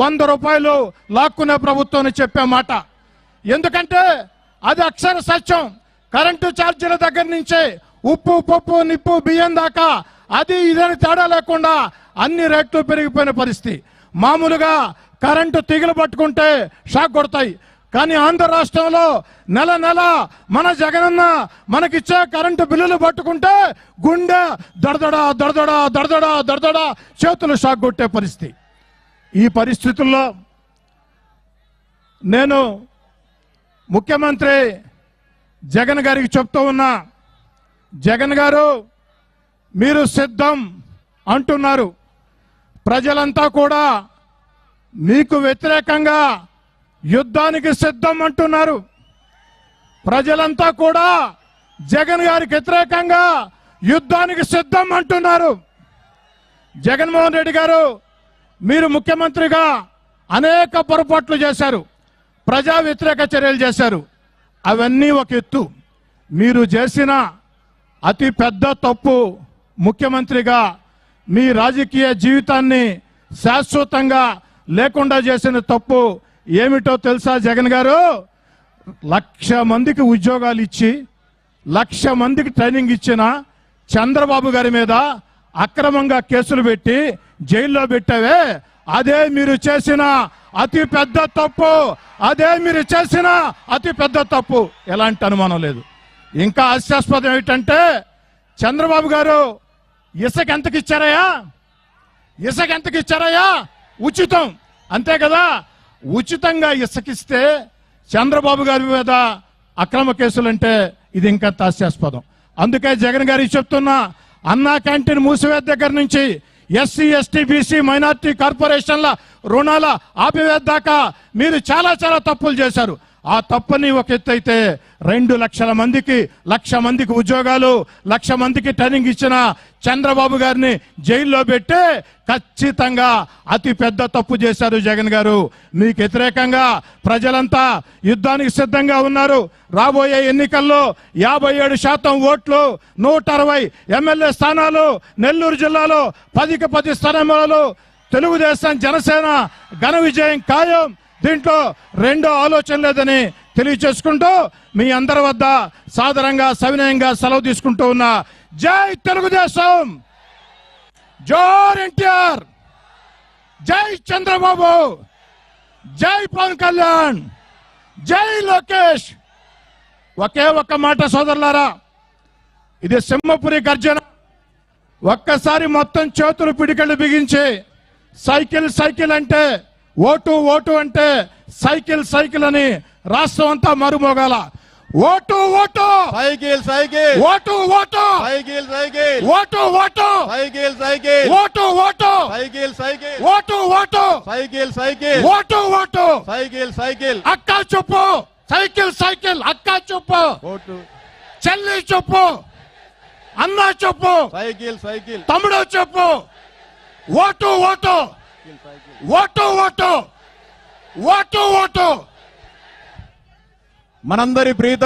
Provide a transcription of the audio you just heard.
వంద రూపాయలు లాక్కునే ప్రభుత్వం చెప్పే మాట. ఎందుకంటే అది అక్షర సత్యం. కరెంటు ఛార్జీల దగ్గర నుంచే ఉప్పు పప్పు నిప్పు బియ్యం దాకా అది ఇదని తేడా లేకుండా అన్ని రేట్లు పెరిగిపోయిన పరిస్థితి. మామూలుగా కరెంటు తీగలు పట్టుకుంటే షాక్ కొడతాయి. కానీ ఆంధ్ర రాష్ట్రంలో నెల నెల మన జగనన్న మనకిచ్చే కరెంటు బిల్లులు పట్టుకుంటే గుండె దడదడ దడదడ దడదడ దడదడ చేతులు షాక్ కొట్టే పరిస్థితి. ఈ పరిస్థితుల్లో నేను ముఖ్యమంత్రి జగన్ గారికి చెప్తూ ఉన్నా జగన్ గారు మీరు సిద్ధం అంటున్నారు. ప్రజలంతా కూడా మీకు వ్యతిరేకంగా యుద్ధానికి సిద్ధం అంటున్నారు. ప్రజలంతా కూడా జగన్ గారికి వ్యతిరేకంగా యుద్ధానికి సిద్ధం అంటున్నారు. జగన్మోహన్ రెడ్డి గారు మీరు ముఖ్యమంత్రిగా అనేక పొరపాట్లు చేశారు. ప్రజా వ్యతిరేక చర్యలు చేశారు. అవన్నీ ఒక ఎత్తు. మీరు చేసిన అతి పెద్ద తప్పు ముఖ్యమంత్రిగా మీ రాజకీయ జీవితాన్ని శాశ్వతంగా లేకుండా చేసిన తప్పు ఏమిటో తెలుసా జగన్ గారు? లక్ష మందికి ఉద్యోగాలు ఇచ్చి లక్ష మందికి ట్రైనింగ్ ఇచ్చిన చంద్రబాబు గారి మీద అక్రమంగా కేసులు పెట్టి జైల్లో పెట్టావే. అదే మీరు చేసిన అతి పెద్ద తప్పు. అదే మీరు చేసిన అతి పెద్ద తప్పు. ఎలాంటి అనుమానం లేదు. ఇంకా హాస్యాస్పదం ఏమిటంటే చంద్రబాబు గారు ఇసుక ఎంతకి ఇచ్చారయ్యా? ఇసుక ఎంతకి ఇచ్చారయ్యా? ఉచితం. అంతే కదా? ఉచితంగా ఇసుకిస్తే చంద్రబాబు గారి మీద అక్రమ కేసులంటే ఇది ఇంకా హాస్యాస్పదం. అందుకే జగన్ గారికి చెప్తున్నా అన్నా క్యాంటీన్ మూసివేత దగ్గర నుంచి ఎస్సీ ఎస్టీ బీసీ మైనార్టీ కార్పొరేషన్ల రుణాల ఆపివేత దాకా మీరు చాలా చాలా తప్పులు చేశారు. ఆ తప్పని ఒక ఎత్తైతే రెండు లక్షల మందికి లక్ష మందికి ఉద్యోగాలు లక్ష మందికి ట్రైనింగ్ ఇచ్చిన చంద్రబాబు గారిని జైల్లో పెట్టే ఖచ్చితంగా అతి పెద్ద తప్పు చేశారు జగన్ గారు. మీకు వ్యతిరేకంగా ప్రజలంతా యుద్ధానికి సిద్ధంగా ఉన్నారు. రాబోయే ఎన్నికల్లో యాభై ఏడు శాతం ఓట్లు నూట అరవై ఎమ్మెల్యే స్థానాలు నెల్లూరు జిల్లాలో పదికి పది స్థానాలు తెలుగుదేశం జనసేన ఘన విజయం ఖాయం. దీంట్లో రెండో ఆలోచన లేదని తెలియచేసుకుంటూ మీ అందరి వద్ద సాధారణంగా సవినయంగా సెలవు తీసుకుంటూ ఉన్నా జై తెలుగుదేశం! జోర్ ఎన్టీఆర్! జై చంద్రబాబు! జై పవన్ కళ్యాణ్! జై లోకేష్! ఒకే ఒక్క మాట సోదరులారా ఇది సింహపురి గర్జన. ఒక్కసారి మొత్తం చేతులు పిడికలు బిగించి సైకిల్ సైకిల్ అంటే ఓటు ఓటు అంటే సైకిల్ సైకిల్ అని రాష్ట్రం అంతా మరుమోగాల. Vote vote! Cycle cycle! Vote vote! Cycle cycle! Vote vote! Cycle cycle! Vote vote! Cycle cycle! Vote vote! Cycle cycle! Vote vote! Cycle cycle! అక్క చెప్పు సైకిల్ సైకిల్! అక్క చెప్పు vote! చెల్లి చెప్పు అన్న చెప్పు సైకిల్ సైకిల్! తమ్ముడు చెప్పు vote vote! Vote vote vote vote. మనందరి ప్రీత